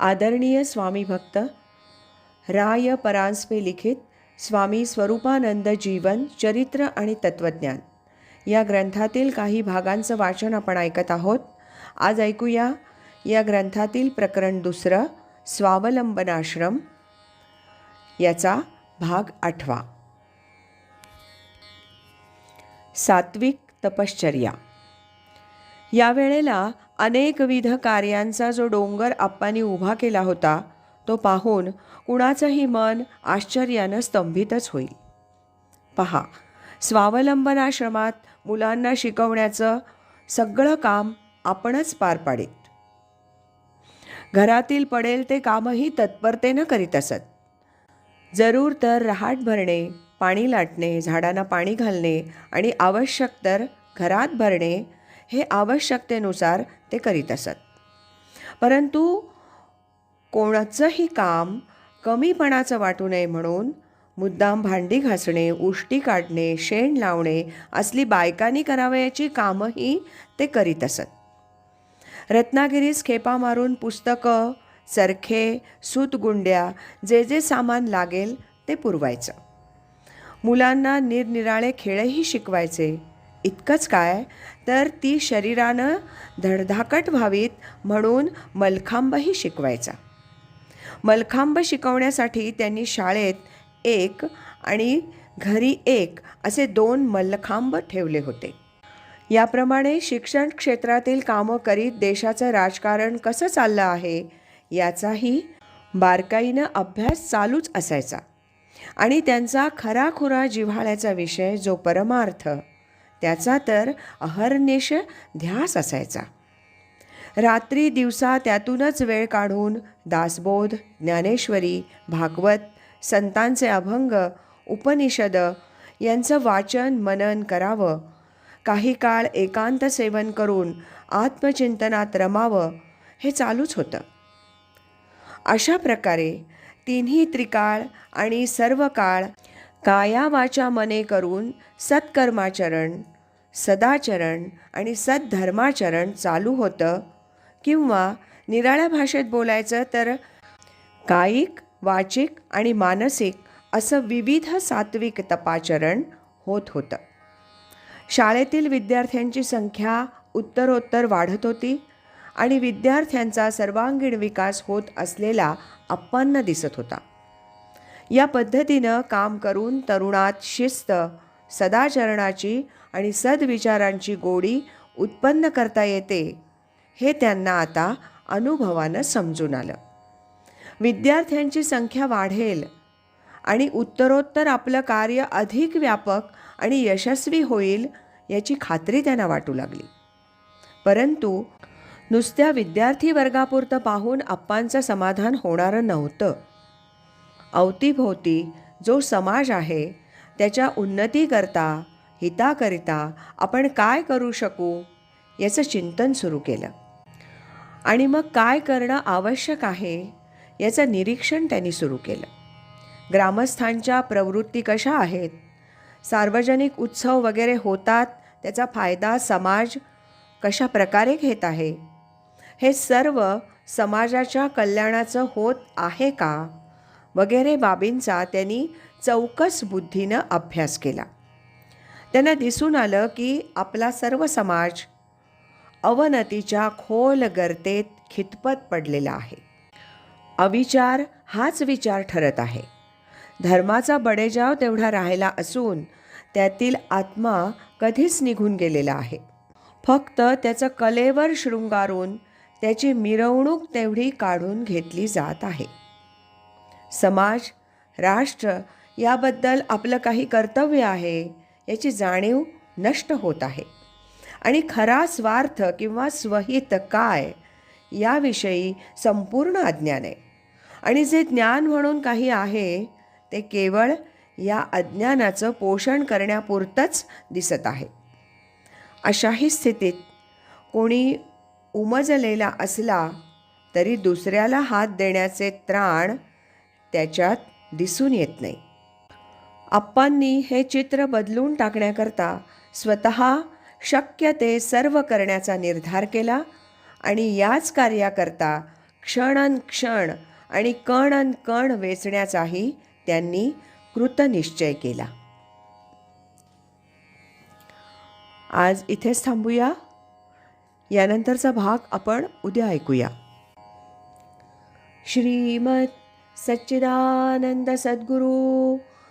आदरणीय स्वामी भक्त राय परांजपे लिखित स्वामी स्वरूपानंद जीवन चरित्र आणि तत्त्वज्ञान. या ग्रंथातील काही भागांचं वाचन आपण ऐकत आहोत. आज ऐकूया या ग्रंथातील प्रकरण दुसरं स्वावलंबनाश्रम. याचा भाग आठवा. सात्विक तपश्चर्या. यावेळेला अनेकविध कार्यांचा जो डोंगर आप्पांनी उभा केला होता तो पाहून कुणाचंही मन आश्चर्यानं स्तंभितच होईल. पहा स्वावलंबनाश्रमात मुलांना शिकवण्याचं सगळं काम आपणच पार पाडीत. घरातील पडेल ते कामही तत्परतेनं करीत असत. जरूर तर रहाट भरणे पाणी लाटणे झाडांना पाणी घालणे आणि आवश्यक तर घरात भरणे हे आवश्यकतेनुसार ते करीत असत. परंतु कोणाचंही काम कमीपणाचं वाटू नये म्हणून मुद्दाम भांडी घासणे उष्टी काढणे शेण लावणे असली बायकांनी करावयाची कामंही ते करीत असत. रत्नागिरीस खेपा मारून पुस्तकं चरखे सूतगुंड्या जे जे सामान लागेल ते पुरवायचं. मुलांना निरनिराळे खेळही शिकवायचे. इतकंच काय? तर ती शरीरानं धडधाकट व्हावीत म्हणून मलखांबही शिकवायचा. मलखांब शिकवण्यासाठी त्यांनी शाळेत एक आणि घरी एक असे दोन मल्लखांब ठेवले होते. याप्रमाणे शिक्षण क्षेत्रातील कामं करीत देशाचं राजकारण कसं चाललं आहे याचाही बारकाईनं अभ्यास चालूच असायचा. आणि त्यांचा खराखुरा जिव्हाळ्याचा विषय जो परमार्थ त्याचा तर अहर्निश ध्यास असायचा. रात्री दिवसा त्यातूनच वेळ काढून दासबोध ज्ञानेश्वरी भागवत संतांचे अभंग उपनिषद यांचं वाचन मनन करावं. काही काळ एकांत सेवन करून आत्मचिंतनात रमावं हे चालूच होतं. अशा प्रकारे तिन्ही त्रिकाळ आणि सर्व काळ काया वाचा मने करून सत्कर्माचरण सदाचरण आणि सद्धर्माचरण चालू होतं. किंवा निराळ्या भाषेत बोलायचं तर कायिक वाचिक आणि मानसिक असं विविध सात्विक तपाचरण होत होतं. शाळेतील विद्यार्थ्यांची संख्या उत्तरोत्तर वाढत होती आणि विद्यार्थ्यांचा सर्वांगीण विकास होत असलेला अप्पांना दिसत होता. या पद्धतीनं काम करून तरुणात शिस्त सदाचरणाची आणि सद्विचारांची गोडी उत्पन्न करता येते हे त्यांना आता अनुभवानं समजून आलं. विद्यार्थ्यांची संख्या वाढेल आणि उत्तरोत्तर आपलं कार्य अधिक व्यापक आणि यशस्वी होईल याची खात्री त्यांना वाटू लागली. परंतु नुसत्या विद्यार्थी वर्गापुरतं पाहून आप्पांचं समाधान होणारं नव्हतं. अवतीभोवती जो समाज आहे त्याच्या उन्नतीकरता हिताकरिता आपण काय करू शकू याचं चिंतन सुरू केलं. आणि मग काय करणं आवश्यक आहे याचं निरीक्षण त्यांनी सुरू केलं. ग्रामस्थांच्या प्रवृत्ती कशा आहेत? सार्वजनिक उत्सव वगैरे होतात त्याचा फायदा समाज कशा प्रकारे घेत आहे? हे सर्व समाजाच्या कल्याणाचं होत आहे का? वगैरे बाबींचा त्यांनी चौकस बुद्धीनं अभ्यास केला. त्यांना दिसून आलं की आपला सर्व समाज अवनतीच्या खोल गर्तेत खितपत पडलेला आहे. अविचार हाच विचार ठरत आहे. धर्माचा बडेजाव तेवढा राहिला असून त्यातील आत्मा कधीच निघून गेलेला आहे. फक्त त्याचं कलेवर शृंगारून त्याची मिरवणूक तेवढी काढून घेतली जात आहे. समाज राष्ट्र याबद्दल आपलं काही कर्तव्य आहे याची जाणीव नष्ट होत आहे. आणि खरा स्वार्थ किंवा स्वहित काय याविषयी संपूर्ण अज्ञान आहे. आणि जे ज्ञान म्हणून काही आहे ते केवळ या अज्ञानाचं पोषण करण्यापुरतंच दिसत आहे. अशाही स्थितीत कोणी उमजलेला असला तरी दुसऱ्याला हात देण्याचे त्राण त्याच्यात दिसून येत नाही. आप्पांनी हे चित्र बदलून टाकण्याकरता स्वतः शक्य ते सर्व करण्याचा निर्धार केला आणि याच कार्याकरता क्षणन क्षण आणि कणन कण वेचण्याचाही त्यांनी कृतनिश्चय केला. आज इथेच थांबूया. यानंतरचा भाग आपण उद्या ऐकूया. श्रीमद सच्चिदानंद सद्गुरू